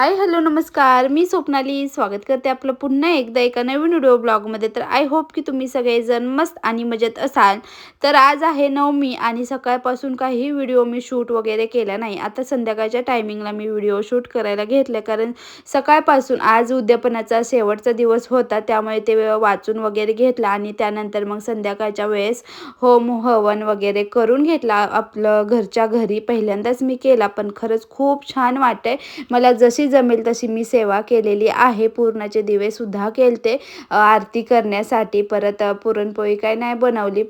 Hi hello नमस्कार. मी स्वप्नाली. स्वागत करते आपलं पुन्हा एकदा एका नवीन व्हिडिओ ब्लॉगमध्ये. तर आय होप की तुम्ही सगळेजण मस्त आणि मजेत असाल. तर आज आहे नवमी आणि सकाळपासून काही व्हिडिओ मी शूट वगैरे केला नाही. आता संध्याकाळच्या टायमिंगला मी व्हिडिओ शूट करायला घेतले. कारण सकाळपासून आज उद्यापनाचा शेवटचा दिवस होता. त्यामुळे ते वाचून वगैरे घेतला आणि त्यानंतर मग संध्याकाळच्या वेळेस होम हवन वगैरे करून घेतला. आपलं घरच्या घरी पहिल्यांदाच मी केला. पण खरंच खूप छान वाटतंय. मला जशी जमेल तशी मी सेवा केलेली आहे. पूर्णाचे दिवेसुद्धा केलते. आरती करण्यासाठी परत पुरणपोळी काय नाही बनवली.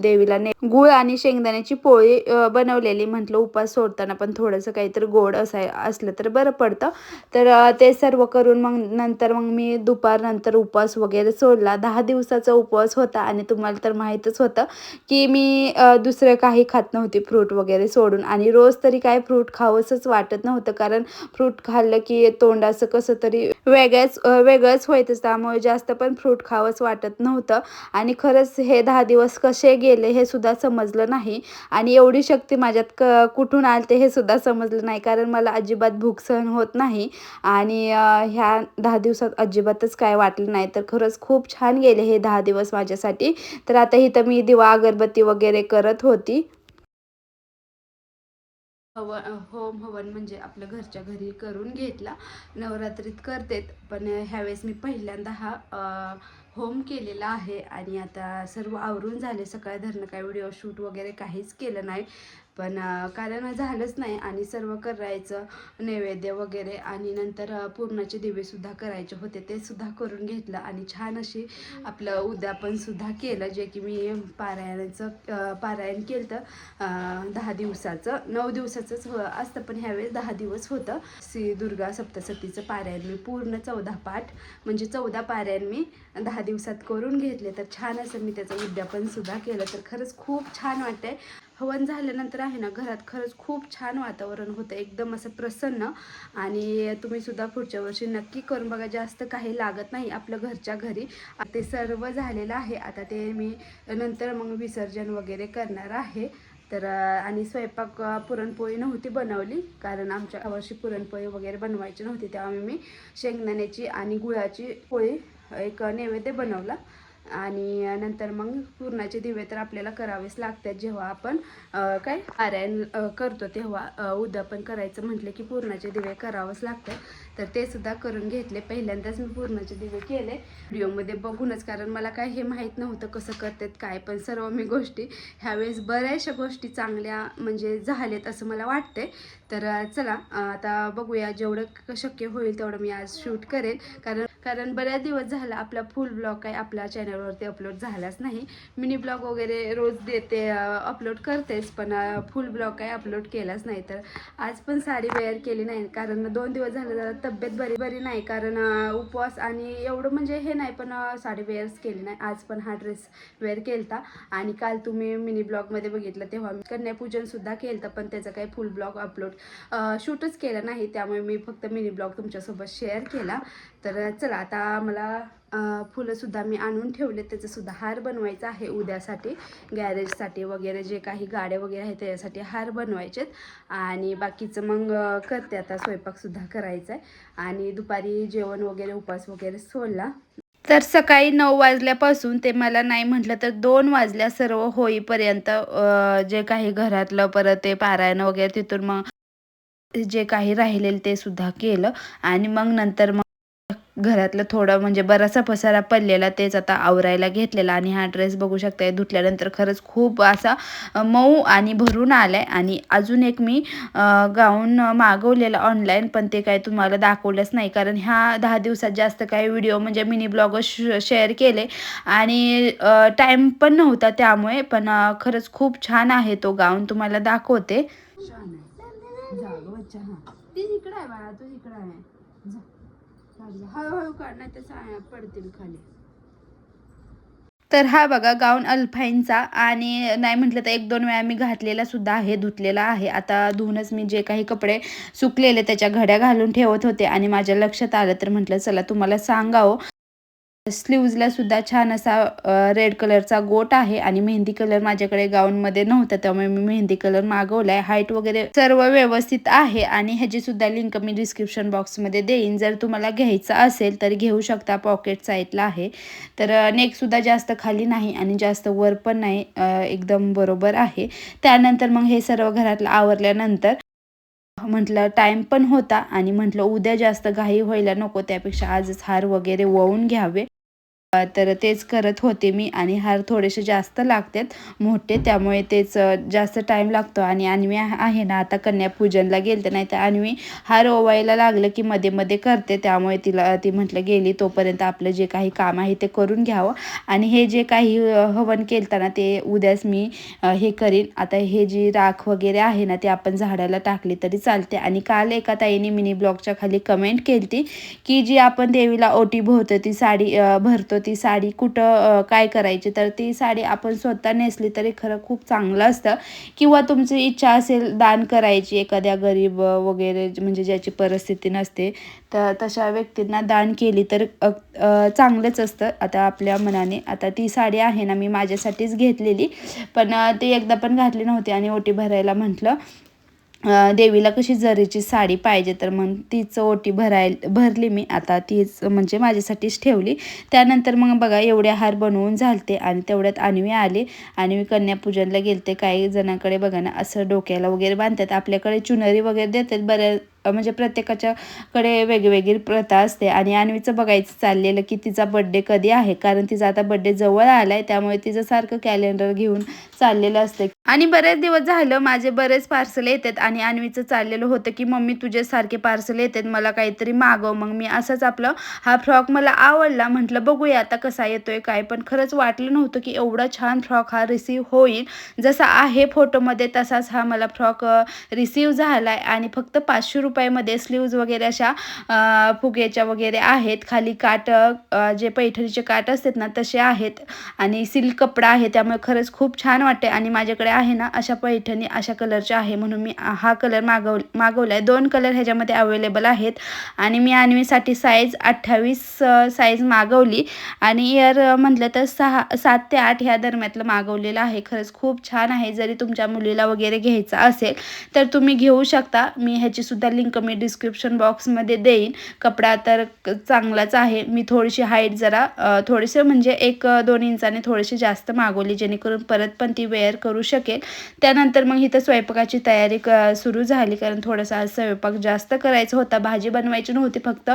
देवीला ने गुळ आणि शेंगदाण्याची पोळी बनवलेली. म्हटलं उपास सोडताना पण थोडंसं काहीतरी गोड असाय असलं तर बरं पडतं. तर ते सर्व करून मग नंतर मग मी दुपारनंतर उपवास वगैरे सोडला. दहा दिवसाचा उपवास होता आणि तुम्हाला तर माहीतच होतं की मी दुसरं काही खात नव्हती फ्रूट वगैरे सोडून. आणि रोज तरी काय फ्रूट खावंसंच वाटत नव्हतं. कारण फ्रूट खाल्लं की तोंड असं कसं तरी वेगळंच वेगळंच व्हायचं. त्यामुळे जास्त पण फ्रूट खावंच वाटत नव्हतं. आणि खरंच हे दहा दिवस कसे गेले हे सुद्धा समजलं नाही. आणि एवढी शक्ती माझ्यात क कुठून आलते हे सुद्धा समजलं नाही. कारण मला अजिबात भूक सहन होत नाही. आणि ह्या दहा दिवसात अजिबातच काय वाटलं नाही. तर खरंच खूप छान गेले हे दहा दिवस माझ्यासाठी. तर आता इथं मी दिवा अगरबत्ती वगैरे करत होती. हवन होम हवन म्हणजे आपलं घरच्या घरी करून घेतला. नवरात्रीत करतेत पण ह्यावेळेस मी पहिल्यांदा हा होम केलेला आहे. आणि आता सर्व आवरून झाले. सकाळ धरणं काय व्हिडिओ शूट वगैरे काहीच केलं नाही. पण कारण झालंच नाही आणि सर्व करायचं नैवेद्य वगैरे आणि नंतर पूर्णाचे दिवेसुद्धा करायचे होते ते सुद्धा करून घेतलं आणि छान अशी आपलं उद्यापनसुद्धा केलं जे की मी पारायणाचं पारायण केलं तर दहा दिवसाचं नऊ दिवसाचंच हो असतं पण ह्यावेळेस दहा दिवस होतं. श्री दुर्गा सप्तसतीचं पारायण मी पूर्ण चौदा पाठ म्हणजे चौदा पारायण मी दहा दिवसात करून घेतले तर छान असं मी त्याचं उद्यापनसुद्धा केलं तर खरंच खूप छान वाटतंय. हवन झाल्यानंतर आहे ना घरात खरंच खूप छान वातावरण होतं. एकदम असं प्रसन्न आणि तुम्ही सुद्धा पुढच्या वर्षी नक्की करून बघा जास्त काही लागत नाही आपलं घरच्या घरी. ते सर्व झालेलं आहे. आता ते मी नंतर मग विसर्जन वगैरे करणार आहे. तर आणि स्वयंपाक पुरणपोळी नव्हती बनवली कारण आमच्या यावर्षी पुरणपोळी वगैरे बनवायची नव्हती. त्यामुळे मी शेंगदाण्याची आणि गुळाची पोळी एक नैवेद्य बनवला. आणि नंतर मग पूर्णाचे दिवे तर आपल्याला करावेच लागतात. जेव्हा आपण काय पारायण करतो तेव्हा उद्यापन करायचं म्हटलं की पूर्णाचे दिवे करावंच लागतं तर ते सुद्धा करून घेतले. पहिल्यांदाच मी पूर्णाचे दिवे केले. व्हिडिओमध्ये बघूनच कारण मला काय हे माहीत नव्हतं कसं करतात काय पण सर्व मी गोष्टी ह्यावेळेस बऱ्याचशा गोष्टी चांगल्या म्हणजे झाल्यात असं मला वाटते तर चला आता बघूया जेवढं शक्य होईल तेवढं मी आज शूट करेन. कारण कारण बऱ्याच दिवस झाला आपला फुल ब्लॉग काय आपल्या चॅनलवरती अपलोड झालाच नाही. मिनी ब्लॉग वगैरे रोज देते अपलोड करतेच पण फुल ब्लॉग काय अपलोड केलाच नाही. तर आज पण साडी वेअर केली नाही कारण दोन दिवस झाले जरा तब्येत बरी बरी नाही. कारण उपवास आणि एवढं म्हणजे हे नाही पण साडी वेअर्स केली नाही. आज पण हा ड्रेस वेअर केलता. आणि काल तुम्ही मिनी ब्लॉगमध्ये बघितलं तेव्हा मी कन्यापूजनसुद्धा केलं पण त्याचं काही फुल ब्लॉग अपलोड शूटच केलं नाही. त्यामुळे मी फक्त मिनी ब्लॉग तुमच्यासोबत शेअर केला. तर चला आता मला फुलंसुद्धा मी आणून ठेवले त्याचंसुद्धा हार बनवायचा आहे उद्यासाठी. गॅरेजसाठी वगैरे जे काही गाड्या वगैरे आहेत त्याच्यासाठी हार बनवायचेत. आणि बाकीचं मग करते आता स्वयंपाकसुद्धा करायचा आहे आणि दुपारी जेवण वगैरे उपास वगैरे सोडला. तर सकाळी नऊ वाजल्यापासून ते मला नाही म्हटलं तर दोन वाजल्या सर्व होईपर्यंत जे काही घरातलं परत ते पारायण वगैरे तिथून मग जे काही राहिलेलं ते सुद्धा केलं. आणि मग नंतर मग घरातलं थोडं म्हणजे बराचसा पसारा पडलेला तेच आता आवरायला घेतलेला आणि हा ड्रेस बघू शकताय धुतल्यानंतर खरंच खूप असा मऊ आणि भरून आलाय. आणि अजून एक मी गाऊन मागवलेला ऑनलाईन पण ते काय तुम्हाला दाखवलंच नाही. कारण ह्या दहा दिवसात जास्त काही व्हिडिओ म्हणजे मिनी ब्लॉग शेअर केले. आणि टाईम पण नव्हता त्यामुळे पण खरंच खूप छान आहे तो गाऊन. तुम्हाला दाखवते. छान आहे बाळा तू इकडे आहे. हळूहळू काढणार तर पडतील खाली. तर हा बघा गाऊन अल्फाईनचा आणि नाही म्हटलं तर एक दोन वेळा मी घातलेला सुद्धा आहे धुतलेला आहे. आता धुवूनच मी जे काही कपडे सुकलेले त्याच्या घड्या घालून ठेवत होते आणि माझ्या लक्षात आलं तर म्हटलं चला तुम्हाला सांगावं. स्लीव्जला सुद्धा छान असा रेड कलरचा गोट आहे आणि मेहंदी कलर माझ्याकडे गाऊनमध्ये नव्हता त्यामुळे मी मेहंदी कलर मागवलाय. हाईट वगैरे सर्व व्यवस्थित आहे आणि ह्याची सुद्धा लिंक मी डिस्क्रिप्शन बॉक्समध्ये देईन. जर तुम्हाला घ्यायचं असेल तर घेऊ शकता पॉकेट साईडला आहे. तर नेक सुद्धा जास्त खाली नाही आणि जास्त वर पण नाही एकदम बरोबर आहे. त्यानंतर मग हे सर्व घरातलं आवरल्यानंतर म्हटलं टाईम पण होता आणि म्हटलं उद्या जास्त घाई व्हायला नको त्यापेक्षा आजच हार वगैरे वळून घ्यावे. तर तेच करत होते मी आणि हार थोडेसे जास्त लागतात मोठे त्यामुळे तेच जास्त टाईम लागतो. आणि अन्वी आहे ना आता कन्यापूजनला गेलते नाही तर अन्वी हार ओवायला लागलं की मध्ये मध्ये करते. त्यामुळे तिला ती म्हटलं गेली तोपर्यंत आपलं जे काही काम आहे ते करून घ्यावं. आणि हे जे काही हवन केलं ना ते उद्याच मी हे करीन. आता हे जी राख वगैरे आहे ना ते आपण झाडाला टाकली तरी चालते. आणि काल एका ताईने मिनी ब्लॉगच्या खाली कमेंट केली की जी आपण देवीला ओटी भरतो ती साडी भरतो ती साडी कुठं काय करायची? तर ती साडी आपण स्वतः नेसली तरी खरं खूप चांगलं असतं. किंवा तुमची इच्छा असेल दान करायची एखाद्या गरीब वगैरे म्हणजे ज्याची परिस्थिती नसते तर तशा व्यक्तींना दान केली तर चांगलंच असतं. आता आपल्या मनाने आता ती साडी आहे ना मी माझ्यासाठीच घेतलेली. पण ती एकदा पण घातली नव्हती आणि ओटी भरायला म्हटलं. देवीला कशी जरीची साडी पाहिजे तर मग तीच ओटी भराय भरली मी. आता तीच म्हणजे माझ्यासाठीच ठेवली. त्यानंतर मग बघा एवढे हार बनवून झालते आणि तेवढ्यात आणवी आले. आणि मी कन्यापूजनला गेलते. काही जणांकडे बघा ना असं डोक्याला वगैरे बांधतात. आपल्याकडे चुनरी वगैरे देतात. बऱ्या म्हणजे प्रत्येकाच्याकडे वेगवेगळी प्रथा असते. आणि आणवीचं बघायचं चाललेलं की तिचा बड्डे कधी आहे? कारण तिचा आता बड्डे जवळ आला आहे त्यामुळे तिचं सारखं कॅलेंडर घेऊन चाललेलं असते आणि बरेच दिवस झालं माझे बरेच पार्सल येतात आणि आणवीचं चाललेलं होतं की मम्मी तुझे सारखे पार्सल येतात मला काहीतरी मागव. मग मी असंच आपलं हा फ्रॉक मला आवडला. म्हटलं बघूया आता कसा येतोय काय? पण खरंच वाटलं नव्हतं की एवढा छान फ्रॉक हा रिसीव होईल. जसा आहे फोटोमध्ये तसाच हा मला फ्रॉक रिसीव झाला आहे आणि फक्त पाचशे रुपयामध्ये स्लीव्ज वगैरे अशा फुग्याच्या वगैरे आहेत. खाली काट जे पैठणीचे काट असतात ना तसे आहेत. आणि सिल्क कपडा आहे त्यामुळे खरंच खूप छान वाटते आणि माझ्याकडे आहे ना अशा पैठणी अशा कलरच्या आहे म्हणून मी हा कलर मागव मागवला आहे दोन कलर ह्याच्यामध्ये अवेलेबल आहेत. आणि मी आणवीसाठी साईज अठ्ठावीस साईज मागवली. आणि इयर म्हटलं तर सहा सात ते आठ ह्या दरम्यातलं मागवलेलं आहे. खरंच खूप छान आहे. जरी तुमच्या मुलीला वगैरे घ्यायचा असेल तर तुम्ही घेऊ शकता. मी ह्याची सुद्धा लिंक मी डिस्क्रिप्शन बॉक्समध्ये देईन. कपडा तर चांगलाच आहे. मी थोडीशी हाईट जरा थोडेसे म्हणजे एक दोन इंचाने थोडीशी जास्त मागवली जेणेकरून परत पण ती वेअर करू शकेल. त्यानंतर मग इथं स्वयंपाकाची तयारी क सुरू झाली. कारण थोडासा स्वयंपाक जास्त करायचा होता. भाजी बनवायची नव्हती फक्त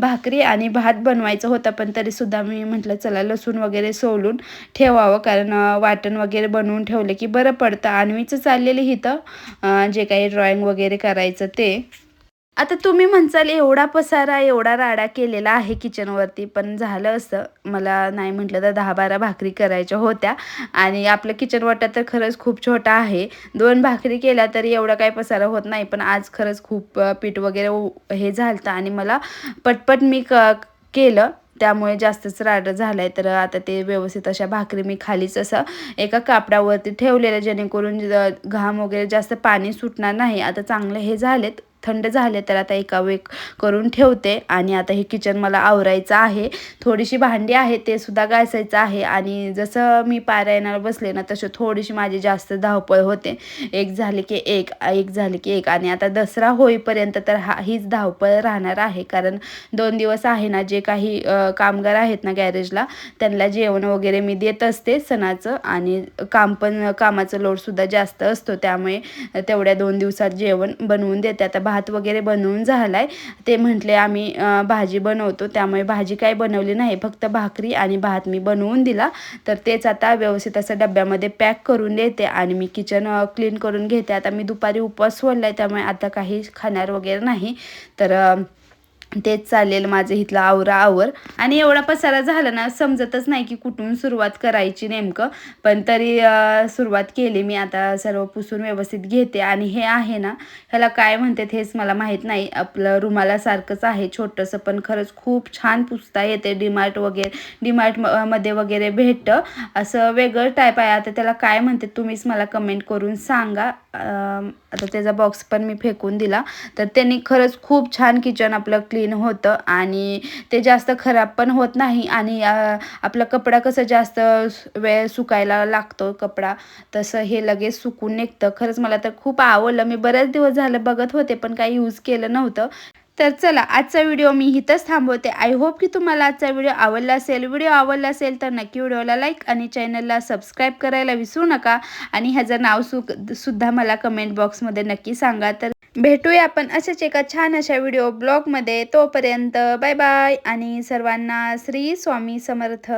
भाकरी आणि भात बनवायचं होता. पण तरीसुद्धा मी म्हटलं चला लसूण वगैरे सोलून ठेवावं. कारण वाटण वगैरे बनवून ठेवलं की बरं पडतं. आणवीचं चाललेलं इथं जे काही ड्रॉइंग वगैरे करायचं ते. आता तुम्ही म्हणसाल एवढा पसारा एवढा राडा केलेला आहे किचनवरती पण झालं असं. मला नाही म्हटलं तर दहा बारा भाकरी करायच्या होत्या. आणि आपलं किचन वाटा तर खरंच खूप छोटा आहे. दोन भाकरी केल्या तरी एवढा काही पसारा होत नाही. पण आज खरंच खूप पीठ वगैरे हे झालं आणि मला पटपट मी क केलं. त्यामुळे जास्तच राडं झालं आहे तर आता ते व्यवस्थित अशा भाकरी मी खालीच असं एका कापडावरती ठेवलेलं जेणेकरून घाम वगैरे जास्त पाणी सुटणार नाही. आता चांगलं हे झालेत. थंड झाले तर आता एका वेक करून ठेवते. आणि आता हे किचन मला आवरायचं आहे. थोडीशी भांडी आहे ते सुद्धा घासायचं आहे. आणि जसं मी पारायणाला बसले ना तसं थोडीशी माझी जास्त धावपळ होते. एक झाली की एक एक झाली की एक. आणि आता दसरा होईपर्यंत तर हा हीच धावपळ राहणार आहे. कारण दोन दिवस आहे ना जे काही कामगार आहेत ना गॅरेजला त्यांना जेवण वगैरे मी देत असते सणाचं. आणि काम पण कामाचं लोडसुद्धा जास्त असतो. त्यामुळे तेवढ्या दोन दिवसात जेवण बनवून देते. आता भात वगैरे बनवून झाला आहे ते म्हटले आम्ही भाजी बनवतो. त्यामुळे भाजी काय बनवली नाही. फक्त भाकरी आणि भात मी बनवून दिला. तर तेच आता व्यवस्थित असं डब्यामध्ये पॅक करून देते आणि मी किचन क्लीन करून घेते. आता मी दुपारी उपवास सोडला आहे त्यामुळे आता काही खाणार वगैरे नाही. तर तेच चालेल माझं इथलं आवरा आवर. आणि एवढा पसारा झाला ना समजतच नाही की कुठून सुरुवात करायची नेमकं. पण तरी सुरुवात केली मी आता सर्व पुसून व्यवस्थित घेते. आणि हे आहे ना ह्याला काय म्हणतात हेच मला माहीत नाही. आपलं रुमालासारखंच आहे छोटंसं पण खरंच खूप छान पुसता येते. डीमार्ट वगैरे डीमार्टमध्ये वगैरे भेटतं. असं वेगळं टाईप आहे. आता त्याला काय म्हणते तुम्हीच मला कमेंट करून सांगा. आता त्याचा बॉक्स पण मी फेकून दिला. तर त्यांनी खरंच खूप छान किचन आपलं क्लीन होतं आणि ते जास्त खराब पण होत नाही आणि आपला कपडा कसं जास्त वेळ सुकायला लागतो कपडा तसं हे लगेच सुकून निघतं. खरंच मला तर खूप आवडलं. मी बरेच दिवस झालं बघत होते पण काही यूज केलं नव्हतं. तर चला आजचा व्हिडिओ मी इथंच थांबवते. आय होप की तुम्हाला आजचा व्हिडिओ आवडला असेल. व्हिडिओ आवडला असेल तर नक्की व्हिडिओला लाईक आणि चॅनलला सबस्क्राईब करायला विसरू नका. आणि ह्याचं नाव सु सुद्धा मला कमेंट बॉक्समध्ये नक्की सांगा. तर भेटूया आपण अशाच एका छान अशा व्हिडिओ ब्लॉगमध्ये तोपर्यंत बाय बाय आणि सर्वांना श्री स्वामी समर्थ.